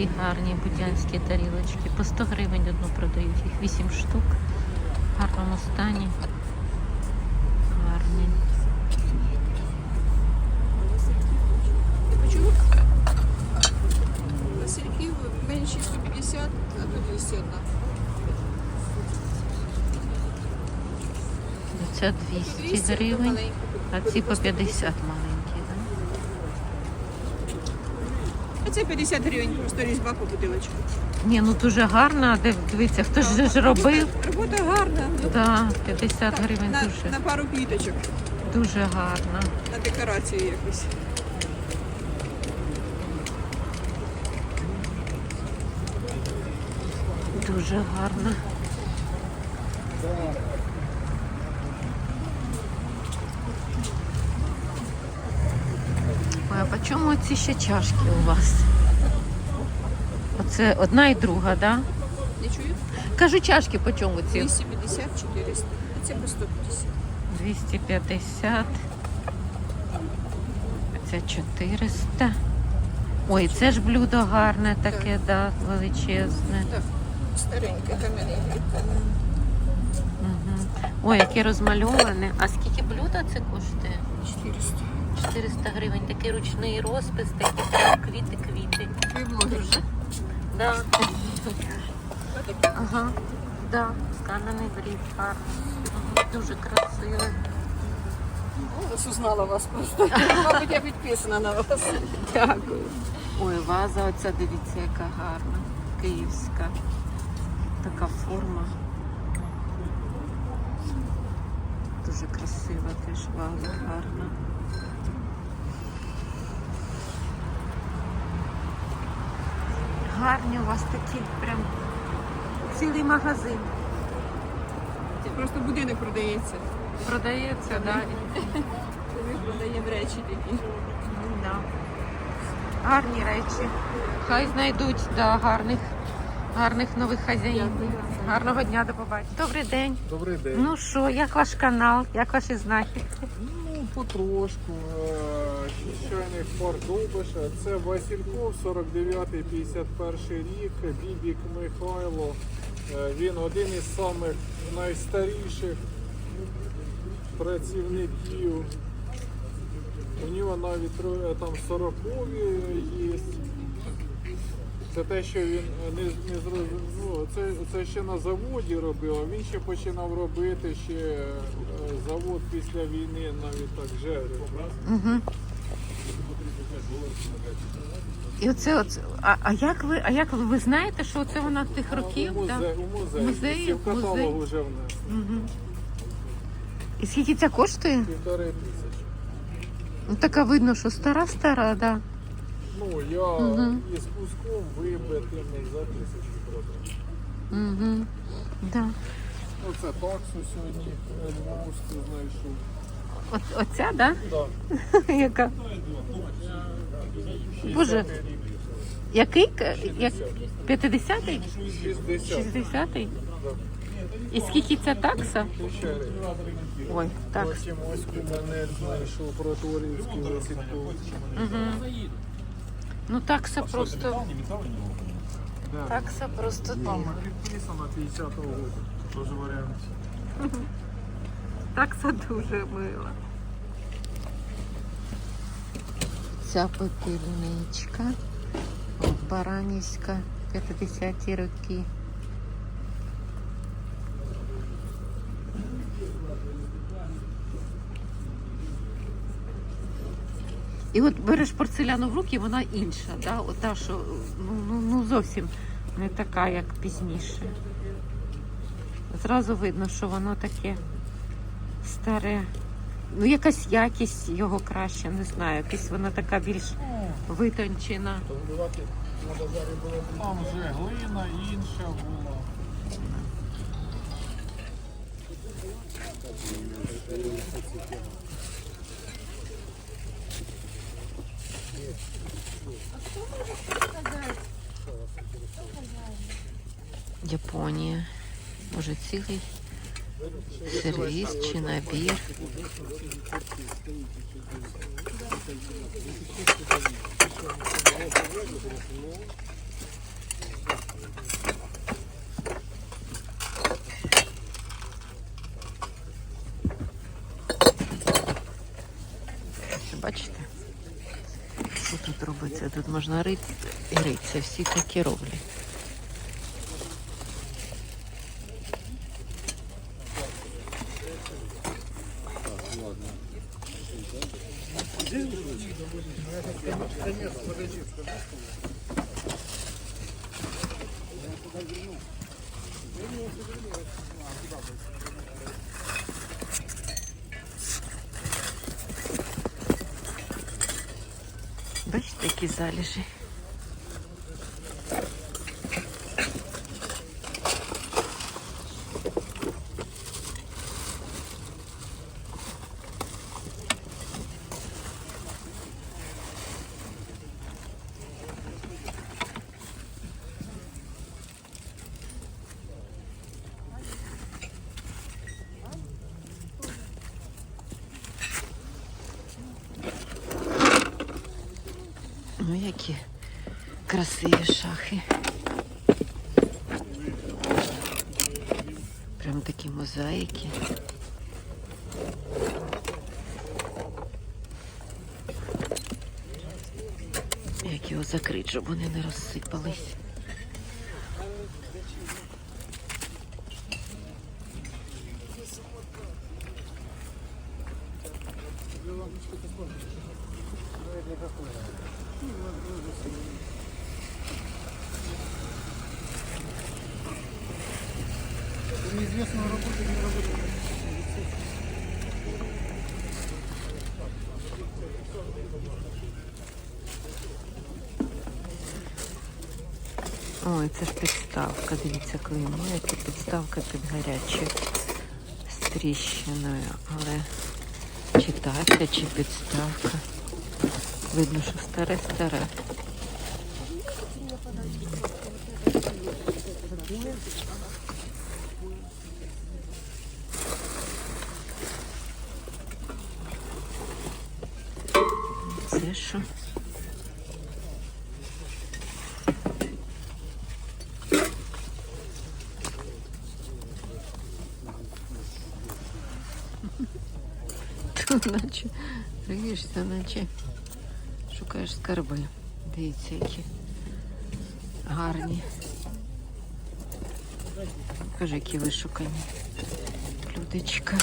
такі гарні будянські тарілочки. По 100 гривень одну продають, їх 8 штук. В гарному стані. Гарні. Васильків менші 150, а то 201. Це 200 гривень, а ці по 50 маленькі. Це 50 гривень, просто різьба по бутилочку. Ні, ну дуже гарна. Див- Дивіться, хто ж ж робив. Робота гарна. ну, Да, 50 гривень на, дуже, на пару квіточок, дуже гарна. на декорацію якусь. Дуже гарна. Ой, а по чому ці ще чашки у вас? Оце одна і друга, да? Не чую? Кажу, чашки по чому ці? 250, 400. А це по 150. 250. Це 400. Ой, це ж блюдо гарне таке, да, величезне. Так, стареньке кам'яне. Угу. Ой, яке розмальоване. А скільки блюда це коштує? 400. 400 гривень. Такий ручний розпис, такі прям квіти-квіти. Ви блогер? Да. Ага. Да. Скананий брід. Дуже красивий. Голос узнала вас просто. Мабуть, я підписана на вас. Дякую. Ой, ваза оця, дивіться, яка гарна. Київська. Така форма. Дуже красива теж ваза, гарна. Гарні у вас такі прям цілий магазин. Це просто будинок продається. Продається, да? Ми продаємо речі такі. Да. Гарні речі. Хай знайдуть да, гарних, гарних нових хазяїв. Гарного дня, до побачення. Добрий день. Добрий день. Ну що, як ваш канал, як ваші знахідки? Ну, потрошку. Е, Чайник парк Довбиша. Це Васильков, 49-51 рік. Бібік Михайло. Е, Він один із самих найстаріших працівників. У нього навіть там 40-ві є. Це те, що він не, не зрозумів. Ну, це, це ще на заводі робив, а він ще починав робити ще е, завод після війни навіть так жерив. Угу. І оце, оце а, а як ви, а як ви, ви знаєте, що це вона тих років? у, да? музей, у музей. Музеї, Всі в музей. вже внесли. Угу. І скільки це коштує? Півтори тисячі. Ну, така видно, що стара-стара, да. Ну, я Мгм. із куском вибитим за тисячу продав. Угу. Да. Оце таксу сьогодні Львовську знайшов. Оця, да? Да. Яка? Боже, який? Як? 50-й? 60 60-й? І скільки ця такса? Ой, так. Потім ось знайшов. Угу. Ну такса просто. Такса просто Там підписано 50-го року. Тож варіант. Такса дуже мила. Ця попільничка. Баранівська, 50-ті роки. І от береш порцеляну в руки, вона інша, да? Ота, що ну, ну, ну зовсім не така, як пізніше. Зразу видно, що воно таке старе. Ну, якась якість його краща, не знаю. Якась вона така більш витончена. Там вже глина інша була. Японія. Може, цілий сервіс чи набір. Бачите? Що тут робиться? Тут можна рити, ритися, всі такі роблять. Бачите, які залежі. Ну, які красиві шахи. Прям такі мозаїки. Як його закрити, щоб вони не розсипались. Ой, це ж підставка. Дивіться, клеймується. Підставка під гарячою з тріщиною. Але чи тася, чи підставка. Видно, що старе-старе. Це що? Тут наче риєшся, наче шукаєш скарби. Дивіться, які гарні. Кажи, які вишукані. Людочка.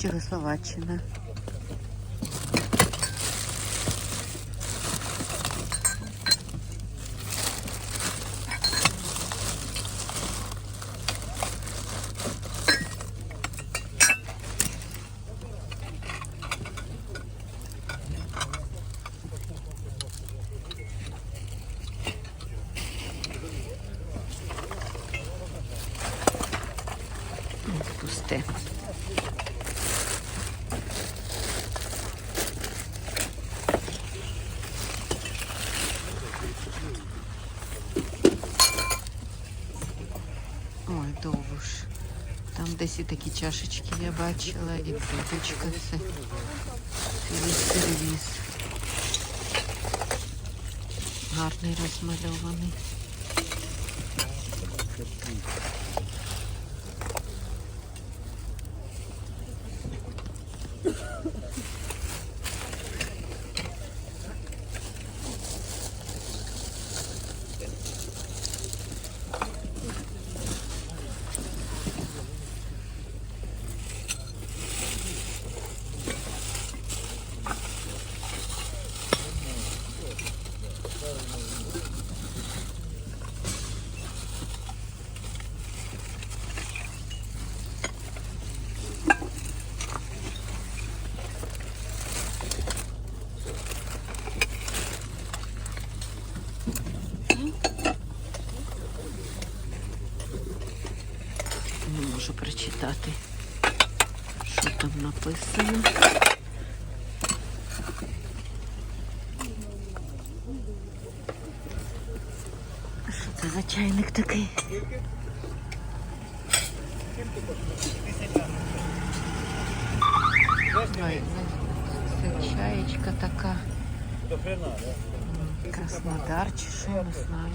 Чехословаччина. Пусте. Ой, довж. Там десь такі чашечки я бачила, і блюдечка це. Сервіс. Гарний розмальований. Почитати, що там написано. Що це за чайник такий? Ой, Це чаєчка така. Краснодар чи що, не знаю.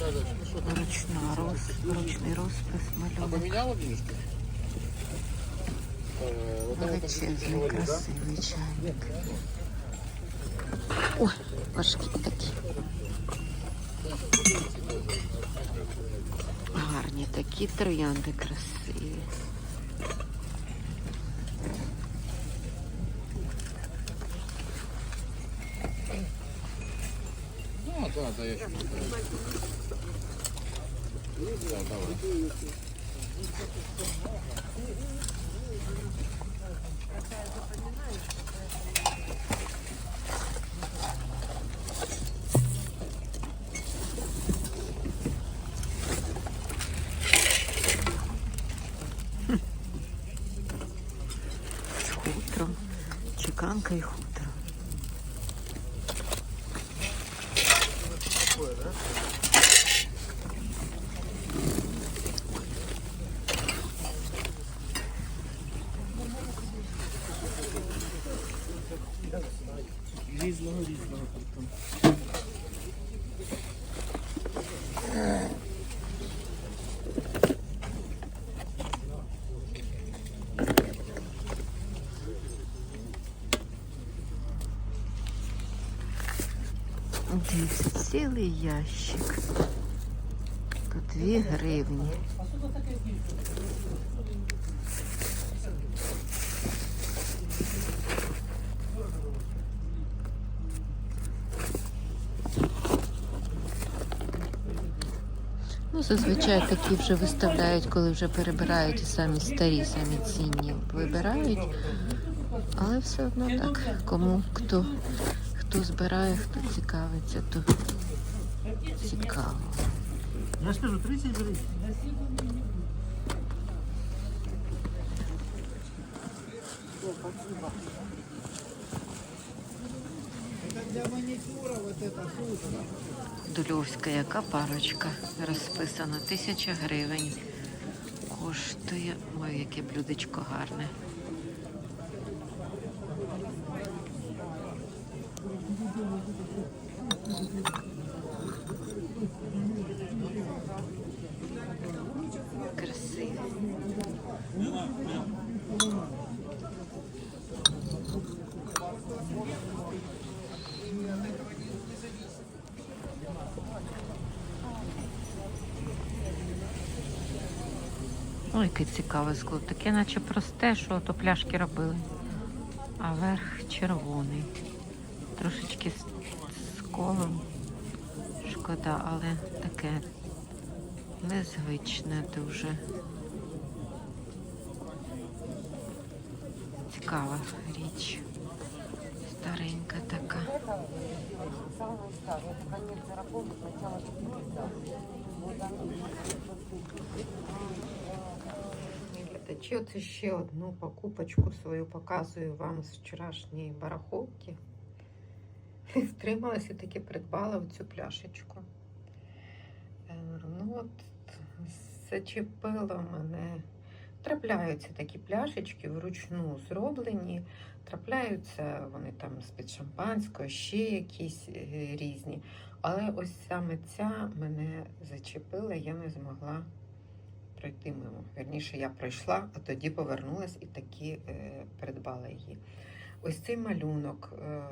Ручна роз, ручний розпис малюнок. Поменяла денежку? Величезний, красивий чайник. Ой, важкі такі. Гарні такі троянди красиві. Да, да, да, я. З хутром. Хм. Чеканка и хуй. Цілий ящик. По дві гривні. Ну, зазвичай такі вже виставляють, коли вже перебирають і самі старі, самі цінні вибирають. Але все одно так, кому хто, хто збирає, хто цікавиться, то цікаво. Я ж кажу, 30 беріть. Дульовська яка парочка розписана. Тисяча гривень. Коштує. Ой, яке блюдечко гарне. Яке цікаве скло. Таке наче просте, що то пляшки робили. А верх червоний. Трошечки з колом. Шкода, але таке незвичне дуже. Цікава річ. Старенька така. Глядачі, оце ще одну покупочку свою показую вам з вчорашньої барахолки. Втрималася таки придбала цю пляшечку. Е, Ну от зачепило мене. Трапляються такі пляшечки вручну зроблені. Трапляються вони там з-під шампанського, ще якісь е, різні. Але ось саме ця мене зачепила, я не змогла пройти мимо. Вірніше, я пройшла, а тоді повернулась і таки е, придбала її. Ось цей малюнок, е,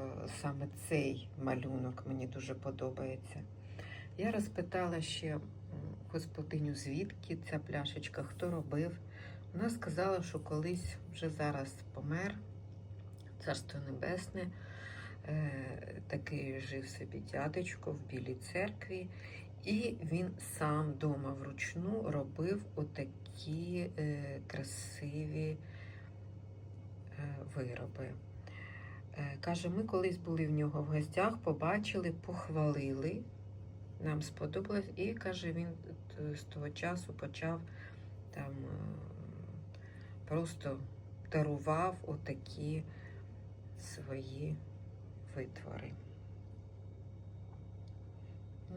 саме цей малюнок мені дуже подобається. Я розпитала ще господиню, звідки ця пляшечка, хто робив. Вона сказала, що колись вже зараз помер, царство небесне. Е, такий жив собі дядечко в Білій церкві, і він сам вдома вручну робив отакі е, красиві е, вироби. Е, каже, ми колись були в нього в гостях, побачили, похвалили. Нам сподобалось, і каже, він з того часу почав там просто дарував отакі свої витвори.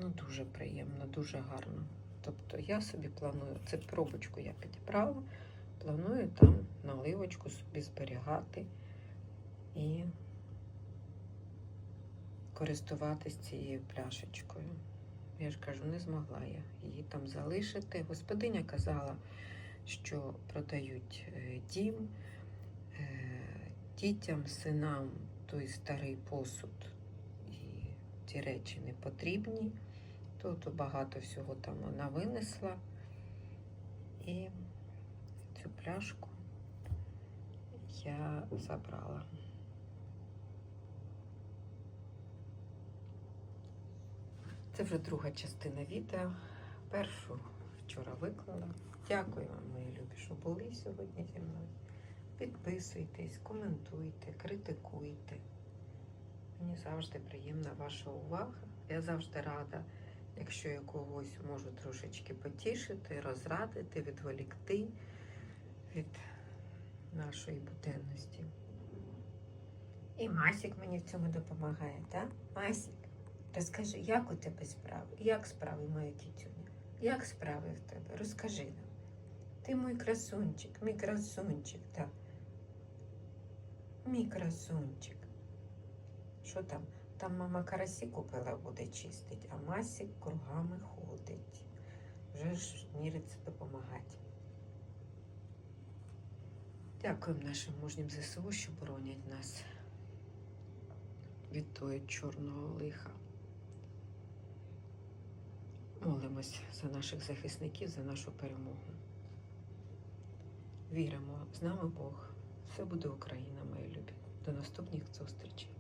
Ну, дуже приємно, дуже гарно. Тобто я собі планую, це пробочку я підібрала, планую там наливочку собі зберігати і користуватись цією пляшечкою. Я ж кажу, не змогла я її там залишити. Господиня казала, що продають е, дім е, дітям, синам той старий посуд і ті речі не потрібні. Тут багато всього там вона винесла. І цю пляшку я забрала. Це вже друга частина відео. Першу вчора виклала. Дякую вам, мої любі, що були сьогодні зі мною. Підписуйтесь, коментуйте, критикуйте. Мені завжди приємна ваша увага. Я завжди рада, якщо я когось можу трошечки потішити, розрадити, відволікти від нашої буденності. І Масік мені в цьому допомагає, так? Масік, розкажи, як у тебе справи? Як справи, моя кітюня? Як справи в тебе? Розкажи нам. Ти мій красунчик, мій красунчик, так. Мій красунчик. Що там? Там мама карасі купила, буде чистить, а Масік кругами ходить. Вже ж міриться допомагати. Дякуємо нашим мужнім ЗСУ, що боронять нас від того чорного лиха. Молимось за наших захисників, за нашу перемогу. Віримо, з нами Бог. Все буде Україна, мої любі. До наступних зустрічей.